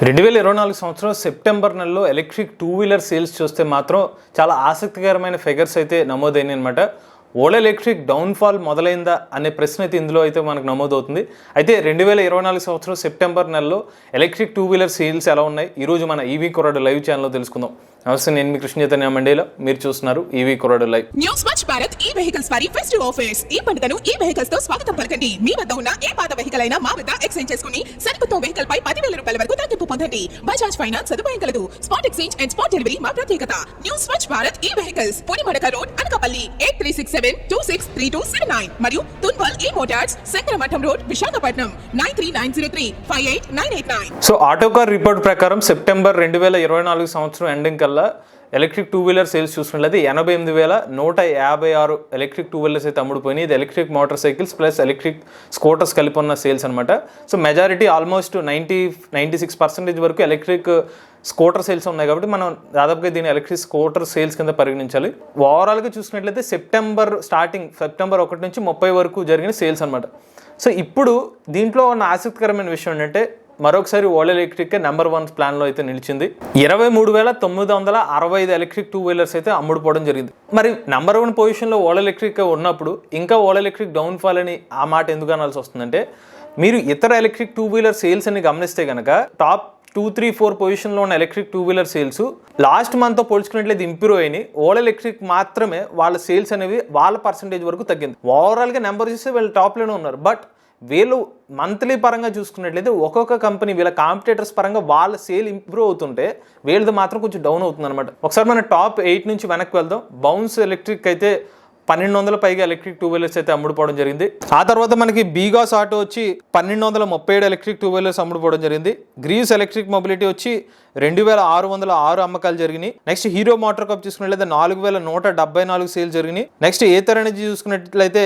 రెండు వేల ఇరవై నాలుగు సంవత్సరం సెప్టెంబర్ నెలలో ఎలక్ట్రిక్ టూ వీలర్ సేల్స్ చూస్తే మాత్రం చాలా ఆసక్తికరమైన ఫిగర్స్ అయితే నమోదైనాయి అనమాట ఓలా ఎలక్ట్రిక్ డౌన్ఫాల్ మొదలైందా అనే ప్రశ్న అయితే ఇందులో అయితే మనకు నమోదవుతుంది. అయితే రెండు వేల ఇరవై నాలుగు సంవత్సరం సెప్టెంబర్ నెలలో ఎలక్ట్రిక్ టూ వీలర్ సేల్స్ ఎలా ఉన్నాయి? ఈరోజు మన ఈవీ కొరడు లైవ్ ఛానల్లో తెలుసుకుందాం. నమస్తే నేను మీ కృష్ణ చైతన్య మండేలో. మీరు చూస్తున్నారు EV కొరడు live. New Swachh Bharat e vehicles వారి ఫెస్టివ్ ఆఫర్స్ ఈ పండుగను ఈ వెహికల్స్తో స్వాగతం పలకండి. మీ వద్ద ఉన్న ఏ పాత వెహికల్ అయినా మా వద్ద ఎక్స్చేంజ్ చేసుకుని సరికొత్త వెహికల్ పై పదివేల రూపాయల వరకు తగ్గింపు పొందండి. బజాజ్ ఫైనాన్స్ సదుపాయం కలదు. Spot exchange and spot delivery మా ప్రత్యేకత. New Swachh Bharat e vehicles. Podimadaka road Anakapalli. Eight three six seven two six three two seven nine మరియు తున్వల్ e motors Sankaramatham road Visakhapatnam nine three nine zero three five eight nine eight nine so auto car report ప్రకారం September రెండు వేల ఇరవై నాలుగు సంవత్సరం ending కల్లా electric two wheeler sales చూసుకున్నట్లయితే ఎనభై ఎనిమిది వేల నూట యాభై ఆరు ఎలక్ట్రిక్ టూ వీలర్స్ అయితే అమ్ముడుపోయినాయి. ఇది electric motorcycles plus electric scooters కలిపి ఉన్న సేల్స్ అనమాట so majority almost ninety ninety six percentage వరకు ఎలక్ట్రిక్ స్కూటర్ సేల్స్ ఉన్నాయి కాబట్టి మనం దాదాపుగా దీన్ని ఎలక్ట్రిక్ స్కూటర్ సేల్స్ కింద పరిగణించాలి. ఓవరాల్గా చూసుకున్నట్లయితే సెప్టెంబర్ స్టార్టింగ్ సెప్టెంబర్ ఒకటి నుంచి ముప్పై వరకు జరిగిన సేల్స్ అనమాట సో ఇప్పుడు దీంట్లో ఉన్న ఆసక్తికరమైన విషయం ఏంటంటే మరొకసారి ఓల్డ్ ఎలక్ట్రిక్ నెంబర్ వన్ ప్లాన్లో అయితే నిలిచింది. ఇరవై మూడు వేల తొమ్మిది వందల అరవై ఐదు ఎలక్ట్రిక్ టూ వీలర్స్ అయితే అమ్ముడుపోవడం జరిగింది. మరి నెంబర్ వన్ పొజిషన్లో ఓల్డ్ ఎలక్ట్రిక్ ఉన్నప్పుడు ఇంకా ఓల్డ్ ఎలక్ట్రిక్ డౌన్ ఫాల్ అని ఆ మాట ఎందుకు అనాల్సి వస్తుందంటే మీరు ఇతర ఎలక్ట్రిక్ టూ వీలర్ సేల్స్ అని గమనిస్తే కనుక టాప్ టూ త్రీ ఫోర్ పొజిషన్లో ఉన్న electric two wheeler sales last మంత్తో పోల్చుకున్నట్లయితే ఇంప్రూవ్ అయినాయి. ఓల్ ఎలక్ట్రిక్ మాత్రమే వాళ్ళ సేల్స్ అనేవి వాళ్ళ పర్సంటేజ్ వరకు తగ్గింది. ఓవరాల్గా నెంబర్ చూస్తే వీళ్ళు టాప్లోనే ఉన్నారు. బట్ వీళ్ళు మంత్లీ పరంగా చూసుకున్నట్లయితే ఒక్కొక్క కంపెనీ వీళ్ళ కాంపిటేటర్స్ పరంగా వాళ్ళ సేల్ ఇంప్రూవ్ అవుతుంటే వీళ్ళది మాత్రం కొంచెం డౌన్ అవుతుంది అనమాట ఒకసారి మన టాప్ ఎయిట్ నుంచి వెనక్కి వెళ్దాం. బౌన్స్ ఎలక్ట్రిక్ అయితే పన్నెండు వందల పైగా ఎలక్ట్రిక్ టూ వీలర్స్ అయితే అమ్ముడుపోవడం జరిగింది. ఆ తర్వాత మనకి బీగాస్ ఆటో వచ్చి పన్నెండు వందల ముప్పై ఏడు ఎలక్ట్రిక్ టూ వీలర్స్ అమ్ముడుపోవడం జరిగింది. గ్రీవ్స్ ఎలక్ట్రిక్ మొబిలిటీ వచ్చి రెండు వేల ఆరు వందల ఆరు అమ్మకాలు జరిగినాయి. నెక్స్ట్ హీరో మోటార్ కప్ చూసుకున్నట్లయితే నాలుగు వేల నూట డెబ్బై నాలుగు సేల్ జరిగినాయి. నెక్స్ట్ ఏతర్ ఎనర్జీ చూసుకున్నట్లయితే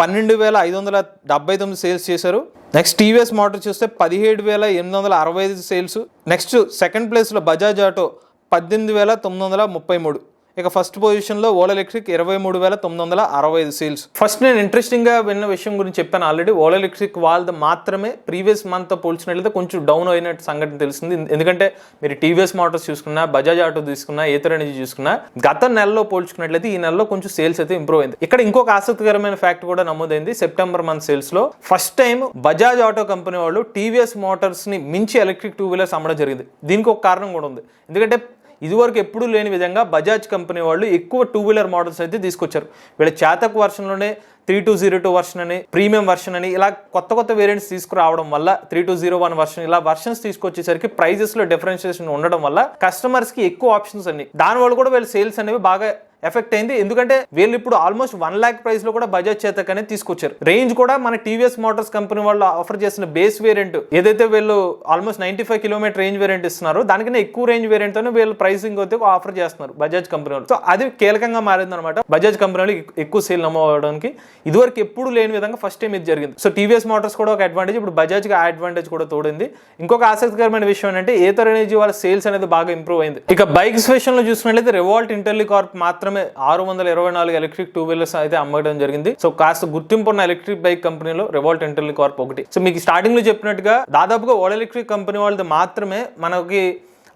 పన్నెండు వేల ఐదు వందల డెబ్బై తొమ్మిది సేల్స్ చేశారు. నెక్స్ట్ టీవీఎస్ మోటార్ చూస్తే పదిహేడు వేల ఎనిమిది వందల అరవై ఐదు సేల్స్. నెక్స్ట్ సెకండ్ ప్లేస్లో బజాజ్ ఆటో పద్దెనిమిది వేల తొమ్మిది వందల ముప్పై మూడు. ఇక ఫస్ట్ పొజిషన్లో ఓలా ఎలక్ట్రిక్ ఇరవై మూడు వేల తొమ్మిది వందల అరవై ఐదు సేల్స్ ఫస్ట్ నేను ఇంట్రెస్టింగ్గా విన్న విషయం గురించి చెప్పాను ఆల్రెడీ ఓలా ఎలక్ట్రిక్ వాళ్ళది మాత్రమే ప్రీవియస్ మంత్తో పోల్చినట్లయితే కొంచెం డౌన్ అయినట్టు సంఘటన తెలిసింది. ఎందుకంటే మీరు టీవీఎస్ మోటార్స్ చూసుకున్నా బజాజ్ ఆటో తీసుకున్నా ఏతర్ ఎనర్జీ చూసుకున్నా గత నెలలో పోల్చుకున్నట్లయితే ఈ నెలలో కొంచెం సేల్స్ అయితే ఇంప్రూవ్ అయింది. ఇక్కడ ఇంకొక ఆసక్తికరమైన ఫ్యాక్ట్ కూడా నమోదైంది. సెప్టెంబర్ మంత్ సేల్స్లో first time Bajaj auto company వాళ్ళు టీవీఎస్ మోటార్స్ని మించి ఎలక్ట్రిక్ టూ వీలర్స్ అమ్మడం జరిగింది. దీనికి ఒక కారణం కూడా ఉంది. ఎందుకంటే ఇదివరకు ఎప్పుడూ లేని విధంగా బజాజ్ కంపెనీ వాళ్ళు ఎక్కువ టూ వీలర్ మోడల్స్ అయితే తీసుకొచ్చారు. వీళ్ళ Chetak వర్షన్లోనే three two zero two version అని ప్రీమియం వర్షన్ అని ఇలా కొత్త కొత్త వేరియంట్స్ తీసుకురావడం వల్ల three two zero one version ఇలా వర్షన్స్ తీసుకొచ్చేసరికి ప్రైజెస్లో డిఫరెన్షియేషన్ ఉండడం వల్ల కస్టమర్స్కి ఎక్కువ ఆప్షన్స్ అన్ని. దాని వల్ల కూడా వీళ్ళ సేల్స్ అనేవి బాగా ఎఫెక్ట్ అయింది. ఎందుకంటే వీళ్ళు ఇప్పుడు ఆల్మోస్ట్ వన్ ల్యాక్ ప్రైస్లో కూడా బజాజ్ చేతక్ అనేది తీసుకొచ్చారు. రేంజ్ కూడా మన టీవీఎస్ మోటార్స్ కంపెనీ వాళ్ళు ఆఫర్ చేసిన బేస్ వేరియంట్ ఏదైతే వీళ్ళు almost ninety five kilometre range variant ఇస్తున్నారో దానికన్నా ఎక్కువ రేంజ్ వేరియంట్ తోనే వీళ్ళు ప్రైసింగ్ అయితే ఆఫర్ చేస్తున్నారు బజాజ్ కంపెనీ వాళ్ళు. సో అది కీలకంగా మారింది అనమాట బజాజ్ కంపెనీ వాళ్ళు ఎక్కువ సేల్ నమ్మవడానికి ఇదివరకు ఎప్పుడు లేని విధంగా ఫస్ట్ టైం ఇది జరిగింది. సో టీవీఎస్ మోటార్స్ కూడా ఒక అడ్వాంటేజ్ ఇప్పుడు బజాజ్ ఆ అడ్వాంటేజ్ కూడా తోడింది. ఇంకొక ఆసక్తికరమైన విషయం ఏంటంటే ఏతర్ ఎనర్జీ వాళ్ళ సేల్స్ అనేది బాగా ఇంప్రూవ్ అయింది. ఇక బైక్స్ విషయంలో చూసుకున్నట్లయితే రివాల్ట్ ఇంటర్లీ కార్ప్ మాత్రమే ఆరు వందల ఇరవై నాలుగు ఎలక్ట్రిక్ టూ వీలర్స్ అయితే అమ్మడం జరిగింది. సో కాస్త గుర్తింపు ఉన్న ఎలక్ట్రిక్ బైక్ కంపెనీలో రివాల్ట్ ఇంటర్లీ కార్ప్ ఒకటి. సో మీకు స్టార్టింగ్లో చెప్పినట్టుగా దాదాపుగా ఓల్ ఎలక్ట్రిక్ కంపెనీ వాళ్ళది మాత్రమే మనకి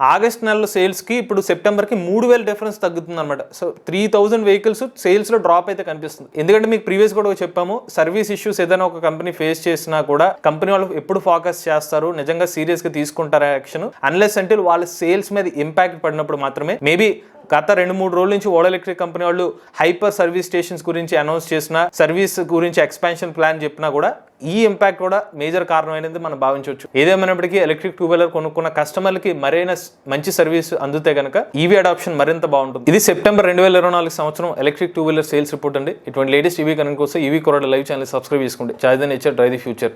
ఆగస్ట్ నెలలో సేల్స్కి ఇప్పుడు సెప్టెంబర్కి మూడు వేల డిఫరెన్స్ తగ్గుతుంది అనమాట సో త్రీ థౌసండ్ వెహికల్స్ సేల్స్లో డ్రాప్ అయితే కనిపిస్తుంది. ఎందుకంటే మీకు ప్రీవియస్ కూడా చెప్పాము సర్వీస్ ఇష్యూస్ ఏదైనా ఒక కంపెనీ ఫేస్ చేసినా కూడా కంపెనీ వాళ్ళు ఎప్పుడు ఫోకస్ చేస్తారు నిజంగా సీరియస్గా తీసుకుంటారు యాక్షన్ అన్లెస్ అంటే వాళ్ళ సేల్స్ మీద ఇంపాక్ట్ పడినప్పుడు మాత్రమే. మేబీ గత రెండు మూడు రోజుల నుంచి ఓలా ఎలక్ట్రిక్ కంపెనీ వాళ్ళు హైపర్ సర్వీస్ స్టేషన్స్ గురించి అనౌన్స్ చేసిన సర్వీస్ గురించి ఎక్స్పాన్షన్ ప్లాన్ చెప్పినా కూడా ఈ ఇంపాక్ట్ కూడా మేజర్ కారణమైనది మనం భావించవచ్చు. ఏదేమైనప్పటికీ ఎలక్ట్రిక్ టూ వీలర్ కొనుక్కున్న కస్టమర్లకి మరైనా మంచి సర్వీస్ అందితే కనుక ఈవీ అడాప్షన్ మరింత బాగుంటుంది. ఇది సెప్టెంబర్ రెండు వేల ఇరవై నాలుగు సంవత్సరం electric two wheeler sales report అండి. ఇటువంటి లేటెస్ట్ ఈవీ కనుక కోసం ఈవీ కొరడ లైవ్ ఛానల్ సబ్స్క్రైబ్ చేసుకోండి. Chai nature dry the future.